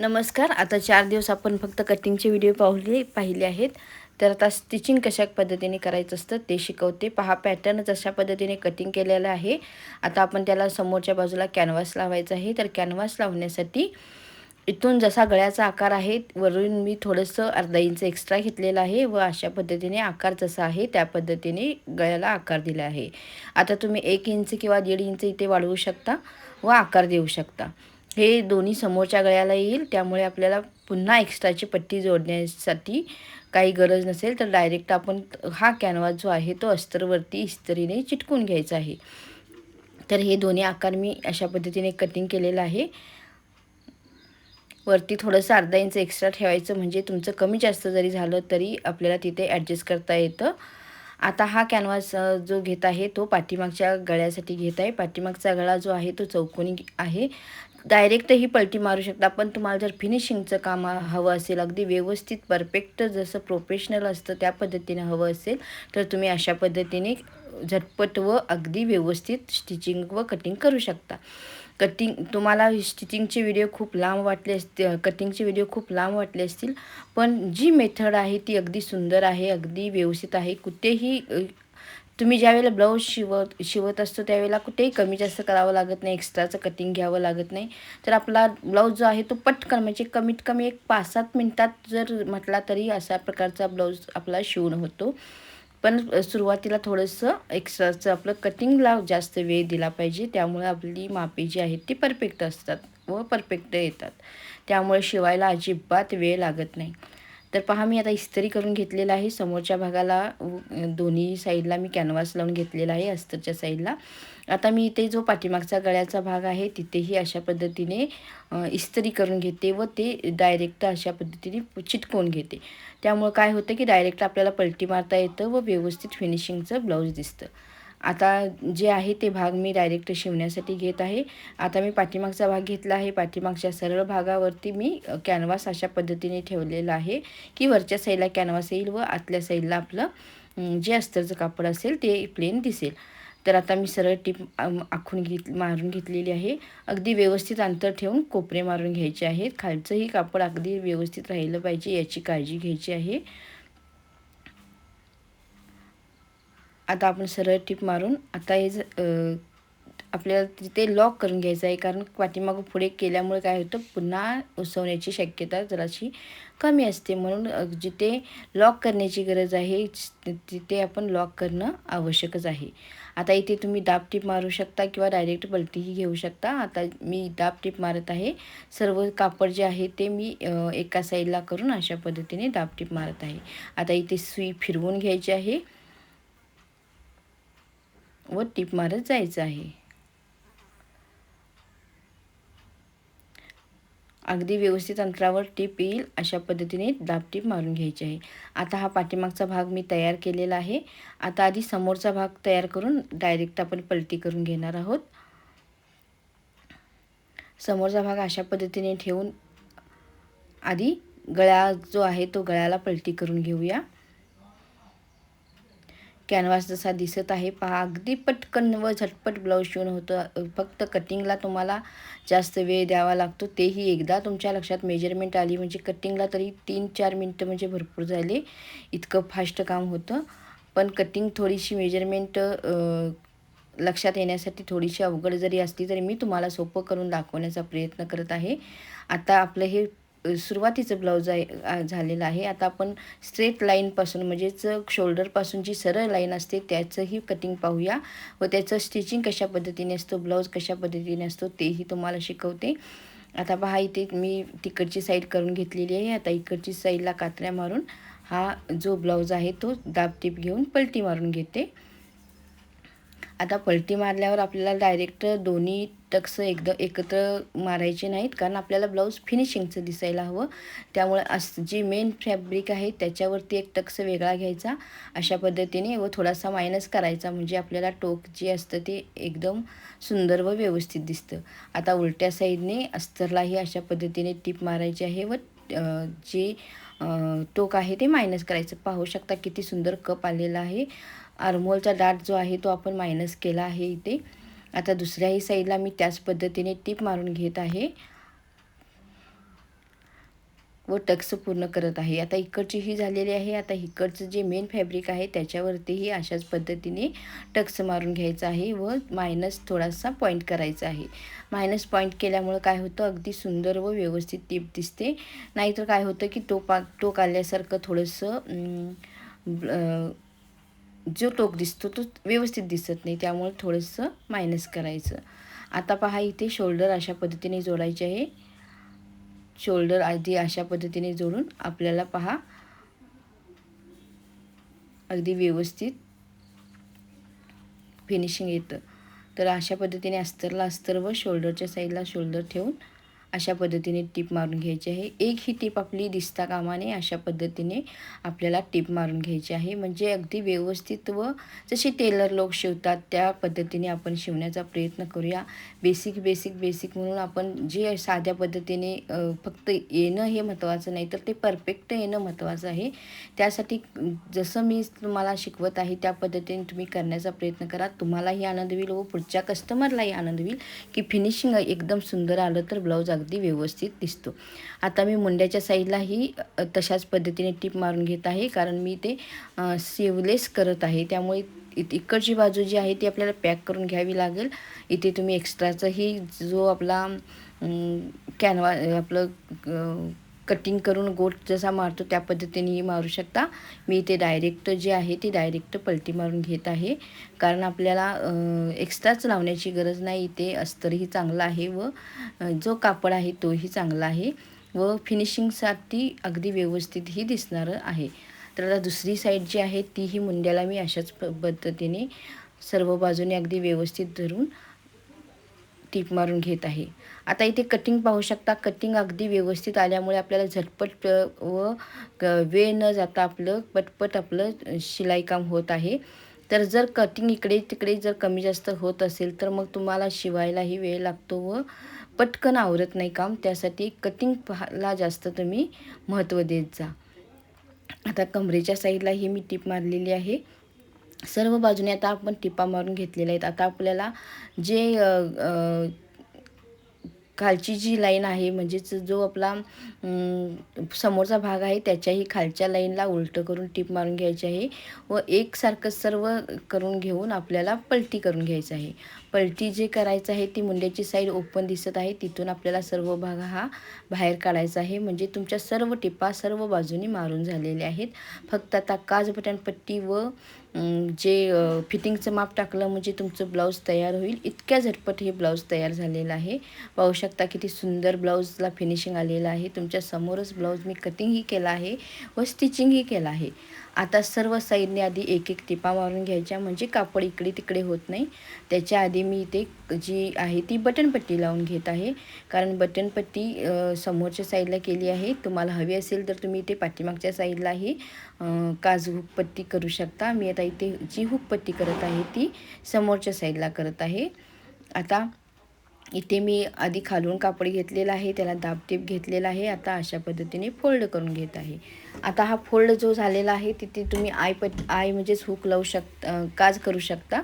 नमस्कार. आता चार दिवस आपण फक्त कटिंगचे व्हिडिओ पाहिले पाहिले आहेत. तर आता स्टिचिंग कशा पद्धतीने करायचं असतं ते शिकवते. पहा पॅटर्न जशा पद्धतीने कटिंग केलेलं आहे. आता आपण त्याला समोरच्या बाजूला कॅनव्हास लावायचा आहे. तर कॅनव्हास लावण्यासाठी इथून जसा गळ्याचा आकार आहे वरून मी थोडंसं अर्धा इंच एक्स्ट्रा घेतलेलं आहे व अशा पद्धतीने आकार जसा आहे त्या पद्धतीने गळ्याला आकार दिला आहे. आता तुम्ही एक इंच किंवा दीड इंच इथे वाढवू शकता व आकार देऊ शकता. हे दोन्ही समोरच्या गळ्याला येईल त्यामुळे आपल्याला पुन्हा एक्स्ट्राची पट्टी जोडण्यासाठी काही गरज नसेल तर डायरेक्ट आपण हा कॅनव्हास जो आहे तो अस्तरवरती इस्त्रीने चिटकून घ्यायचा आहे. तर हे दोन्ही आकार मी अशा पद्धतीने कटिंग केलेलं आहे. वरती थोडंसं अर्धा इंच एक्स्ट्रा ठेवायचं म्हणजे तुमचं कमी जास्त जरी झालं तरी आपल्याला तिथे ॲडजस्ट करता येतं. आता हा कॅनव्हास जो घेत आहे तो पाठीमागच्या गळ्यासाठी घेत आहे. पाठीमागचा गळा जो आहे तो चौकोनी आहे. डायरेक्टही पलटी मारू शकता. पण तुम्हाला जर फिनिशिंगचं काम हवं असेल अगदी व्यवस्थित परफेक्ट जसं प्रोफेशनल असतं त्या पद्धतीने हवं असेल तर तुम्ही अशा पद्धतीने झटपट व अगदी व्यवस्थित स्टिचिंग व कटिंग करू शकता. कटिंग तुम्हाला स्टिचिंगचे व्हिडिओ खूप लांब वाटले असते कटिंगचे व्हिडिओ खूप लांब वाटले असतील पण जी मेथड आहे ती अगदी सुंदर आहे अगदी व्यवस्थित आहे. कुठेही तुम्ही ज्यावेळेला ब्लाऊज शिवत शिवत असतो त्यावेळेला कुठेही कमी जास्त करावं लागत नाही. एक्स्ट्राचं कटिंग घ्यावं लागत नाही. तर आपला ब्लाऊज जो आहे तो पटकन म्हणजे कमीत कमी एक पाच सात मिनटात जर म्हटला तरी अशा प्रकारचा ब्लाऊज आपला शिवून होतो. पण सुरुवातीला थोडंसं एक्स्ट्राचं आपलं कटिंगला जास्त वेळ दिला पाहिजे. त्यामुळे आपली मापी जी आहेत ती परफेक्ट असतात व परफेक्ट येतात. त्यामुळे शिवायला अजिबात वेळ लागत नाही. तर पहा मी आता इस्त्री करून घेतलेला आहे. समोरच्या भागाला दोन्ही साईडला मी कॅनव्हास लावून घेतलेला आहे अस्तरच्या साईडला. आता मी इथे जो पाठीमागचा गळ्याचा भाग आहे तिथेही अशा पद्धतीने इस्त्री करून घेते व ते डायरेक्ट अशा पद्धतीने चिटकवून घेते. त्यामुळं काय होतं की डायरेक्ट आपल्याला पलटी मारता येतं व व्यवस्थित फिनिशिंगचं ब्लाऊज दिसतं. आता जे आहे ते भाग मी डायरेक्ट शिवण्यासाठी घेत आहे. आता मी पाठीमागचा भाग घेतला आहे. पाठीमागच्या सरळ भागावरती मी कॅनव्हास अशा पद्धतीने ठेवलेला आहे की वरच्या साईडला कॅनव्हास येईल व आतल्या साईडला आपलं जे अस्तरचं कापड असेल ते प्लेन दिसेल. तर आता मी सरळ टीप आखून घेत मारून घेतलेली आहे. अगदी व्यवस्थित अंतर ठेवून कोपरे मारून घ्यायचे आहेत. खालचंही कापड अगदी व्यवस्थित राहिलं पाहिजे याची काळजी घ्यायची आहे. आता आपण सरळ टीप मारून आता हे आपल्याला तिथे लॉक करून घ्यायचं आहे. कारण पाठीमागं पुढे केल्यामुळे काय होतं? पुन्हा उसवण्याची शक्यता जराशी कमी असते. म्हणून जिथे लॉक करण्याची गरज आहे तिथे आपण लॉक करणं आवश्यकच आहे. आता इथे तुम्ही दाब टीप मारू शकता किंवा डायरेक्ट पलटीही घेऊ शकता. आता मी दाब टीप मारत आहे. सर्व कापड जे आहे ते मी एका साईडला करून अशा पद्धतीने दाब टीप मारत आहे. आता इथे सुई फिरवून घ्यायची आहे. व टीप मारत जायचं आहे. अगदी व्यवस्थित अंतरावर टीप येईल अशा पद्धतीने दाब टीप मारून घ्यायची आहे. आता हा पाठीमागचा भाग मी तयार केलेला आहे. आता आधी समोरचा भाग तयार करून डायरेक्ट आपण पलटी करून घेणार आहोत. समोरचा भाग अशा पद्धतीने ठेवून आधी गळा जो आहे तो गळ्याला पलटी करून घेऊया. कॅनव्हास जसा दिसत आहे पहा अगदी पटकन व झटपट ब्लाऊज शिवून होतं. फक्त कटिंगला तुम्हाला जास्त वेळ द्यावा लागतो. तेही एकदा तुमच्या लक्षात मेजरमेंट आली म्हणजे कटिंगला तरी तीन चार मिनटं म्हणजे भरपूर झाले. इतकं फास्ट काम होतं. पण कटिंग थोडीशी मेजरमेंट लक्षात येण्यासाठी थोडीशी अवघड जरी असली तरी मी तुम्हाला सोपं करून दाखवण्याचा प्रयत्न करत आहे. आता आपलं हे सुरुवातीचं ब्लाऊज आहे झालेलं आहे. आता आपण स्ट्रेट लाईनपासून म्हणजेच शोल्डरपासून जी सरळ लाईन असते त्याचंही कटिंग पाहूया. व त्याचं स्टिचिंग कशा पद्धतीने असतो ब्लाऊज कशा पद्धतीने असतो तेही तुम्हाला शिकवते. आता पहा इथे मी तिकडची साईड करून घेतलेली आहे. आता इकडची साईडला कात्र्या मारून हा जो ब्लाऊज आहे तो दाब टीप घेऊन पलटी मारून घेते. आता पलटी मारल्यावर आपल्याला डायरेक्ट दोन्ही टक्स एकदम एकत्र मारायचे नाहीत कारण आपल्याला ब्लाऊज फिनिशिंगचं दिसायला हवं. त्यामुळे अस जी मेन फॅब्रिक आहे त्याच्यावरती एक टक्स वेगळा घ्यायचा. अशा पद्धतीने व थोडासा मायनस करायचा म्हणजे आपल्याला टोक जे असतं ते एकदम सुंदर व व्यवस्थित दिसतं. आता उलट्या साईडने अस्तरलाही अशा पद्धतीने टीप मारायची आहे व जे टोक आहे ते मायनस करायचं. पाहू शकता किती सुंदर कप आलेला आहे. आरमोलचा डाट जो आहे तो आपण मायनस केला आहे इथे. आता दुसऱ्याही साईडला मी त्याच पद्धतीने टीप मारून घेत आहे. व टक्स पूर्ण करत आहे. आता इकडची ही झालेली आहे. आता इकडचं जे मेन फॅब्रिक आहे त्याच्यावरतीही अशाच पद्धतीने टक्स मारून घ्यायचं आहे व मायनस थोडासा पॉईंट करायचा आहे. मायनस पॉईंट केल्यामुळं काय होतं? अगदी सुंदर व व्यवस्थित टीप दिसते. नाहीतर काय होतं की टोपा टोक आल्यासारखं थोडंसं जो टोक दिसतो तो व्यवस्थित दिसत नाही. त्यामुळे थोडंसं मायनस करायचं. आता पहा इथे शोल्डर अशा पद्धतीने जोडायचे आहे. शोल्डर आधी अशा पद्धतीने जोडून आपल्याला पहा अगदी व्यवस्थित फिनिशिंग येतं. तर अशा पद्धतीने अस्तरला अस्तर व शोल्डरच्या साईडला शोल्डर ठेवून अशा पद्धतीने टीप मारून घ्यायची आहे. एक ही टीप आपली दिसता कामाने अशा पद्धतीने आपल्याला टीप मारून घ्यायची आहे. म्हणजे अगदी व्यवस्थित व जसे टेलर लोक शिवतात त्या पद्धतीने आपण शिवण्याचा प्रयत्न करूया. बेसिक बेसिक बेसिक म्हणून आपण जे साध्या पद्धतीने फक्त येणं हे महत्त्वाचं नाही तर ते परफेक्ट येणं महत्त्वाचं आहे. त्यासाठी जसं मी तुम्हाला शिकवत आहे त्या पद्धतीने तुम्ही करण्याचा प्रयत्न करा. तुम्हालाही आनंद होईल व पुढच्या कस्टमरलाही आनंद होईल. की फिनिशिंग एकदम सुंदर आलं तर ब्लाऊज अगदी व्यवस्थित दिसतो. आता मी मुंड्याच्या साईडलाही तशाच पद्धतीने टीप मारून घेत आहे. कारण मी ते सेवलेस करत आहे. त्यामुळे इकडची बाजू जी आहे ती आपल्याला पॅक करून घ्यावी लागेल. इथे तुम्ही एक्स्ट्राचाही जो आपला कॅनवा आपलं कटिंग करून गोट जसा मारतो त्या पद्धतीनेही मारू शकता. मी इथे डायरेक्ट जे आहे ती डायरेक्ट पलटी मारून घेत आहे. कारण आपल्याला एक्स्ट्राच लावण्याची गरज नाही. इथे अस्तरही चांगला आहे व जो कापड आहे तोही चांगला आहे व फिनिशिंगसाठी अगदी व्यवस्थितही दिसणारं आहे. तर आता दुसरी साईड जी आहे तीही मुंड्याला मी अशाच पद्धतीने सर्व बाजूने अगदी व्यवस्थित धरून टीप मारून घेत आहे. आता इथे कटिंग पाहू शकता कटिंग अगदी व्यवस्थित आल्यामुळे आपल्याला झटपट व वेळ न जाता आपलं पटपट आपलं शिलाईकाम होत आहे. तर जर कटिंग इकडे तिकडे जर कमी जास्त होत असेल तर मग तुम्हाला शिवायलाही वेळ लागतो व पटकन आवरत नाही काम. त्यासाठी कटिंग पाहायला जास्त तुम्ही महत्त्व देत जा. आता कमरेच्या साईडलाही मी टीप मारलेली आहे. सर्व बाजूने आता आपण टिपा मारून घेतलेल्या आहेत. आता आपल्याला जे खालची जी लाईन आहे म्हणजेच जो आपला समोरचा भाग आहे त्याच्याही खालच्या लाईनला उलटं करून टीप मारून घ्यायची आहे व एकसारखं सर्व करून घेऊन आपल्याला पलटी करून घ्यायचं आहे. पलटी जे करायचं आहे ती मुंड्याची साईड ओपन दिसत आहे. तिथून आपल्याला सर्व भाग हा बाहेर काढायचा आहे. म्हणजे तुमच्या सर्व टिपा सर्व बाजूनी मारून झालेल्या आहेत. फक्त आता काज बटनपट्टी व जे फिटिंगचं माप टाकलं म्हणजे तुमचं ब्लाऊज तयार होईल. इतक्या झटपट हे ब्लाऊज तयार झालेलं आहे. पाहू शकता किती सुंदर ब्लाऊजला फिनिशिंग आलेलं आहे. तुमच्या समोरच ब्लाऊज मी कटिंगही केलं आहे व स्टिचिंगही केलं आहे. आता सर्व साईडने आधी एक एक टिपा मारून घ्यायच्या म्हणजे कापड इकडे तिकडे होत नाही. त्याच्या आधी मी इथे जी आहे ती बटनपट्टी लावून घेत आहे. कारण बटनपट्टी समोरच्या साईडला केली आहे. तुम्हाला हवी असेल तर तुम्ही इथे पाठीमागच्या साईडलाही काज हुकपट्टी करू शकता. मी आता इथे जी हुकपट्टी करत आहे ती समोरच्या साईडला करत आहे. आता इथे मी आधी खालून कापड घेतलेला आहे त्याला दाबटीप घेतलेला आहे. आता अशा पद्धतीने फोल्ड करून घेत आहे. आता हा फोल्ड जो झालेला आहे तिथे तुम्ही आय पट आय म्हणजेच हुक लावू शक काज करू शकता.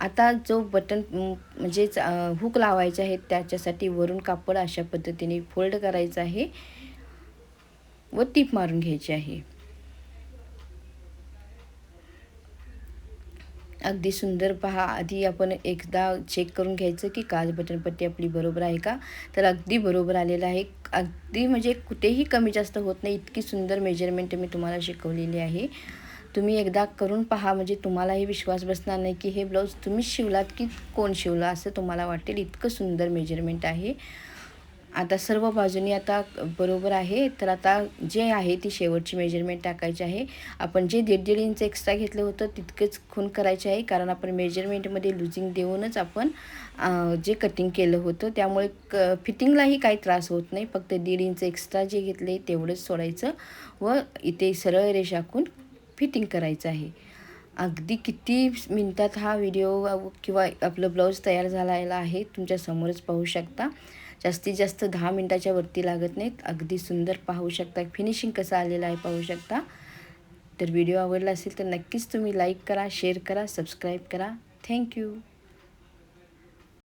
आता जो बटन म्हणजेच हुक लावायचे आहे त्याच्यासाठी वरून कापड अशा पद्धतीने फोल्ड करायचं आहे व टीप मारून घ्यायची आहे. अगदी सुंदर पहा. आधी आपण एकदा चेक करून घ्यायचं की काज बटनपट्टी आपली बरोबर आहे का? तर अगदी बरोबर आलेलं आहे. अगदी म्हणजे कुठेही कमी जास्त होत नाही. इतकी सुंदर मेजरमेंट मी तुम्हाला शिकवलेली आहे. तुम्ही एकदा करून पहा. म्हणजे तुम्हालाही विश्वास बसणार नाही की हे ब्लाऊज तुम्हीच शिवलात की कोण शिवला? असं तुम्हाला वाटेल. इतकं सुंदर मेजरमेंट आहे. आता सर्व बाजूनी आता बरोबर आहे. तर आता जे आहे ती शेवटची मेजरमेंट टाकायची आहे. आपण जे दीड दीड इंच एक्स्ट्रा घेतलं होतं तितकंच खून करायचे आहे. कारण आपण मेजरमेंटमध्ये लुझिंग देऊनच आपण जे कटिंग केलं होतं त्यामुळे क फिटिंगलाही काही त्रास होत नाही. फक्त दीड इंच एक्स्ट्रा जे घेतले तेवढंच सोडायचं व इथे सरळ रेषाकून फिटिंग करायचं आहे. अगदी किती मिनटात हा व्हिडिओ किंवा आपलं ब्लाऊज तयार झालेला आहे तुमच्यासमोरच पाहू शकता. जास्तीत जास्त दहा मिनटाच्या वरती लागत नाहीत. अगदी सुंदर पाहू शकता. फिनिशिंग कसं आलेलं आहे पाहू शकता. तर व्हिडिओ आवडला असेल तर नक्कीच तुम्ही लाईक करा शेअर करा सबस्क्राईब करा. थँक्यू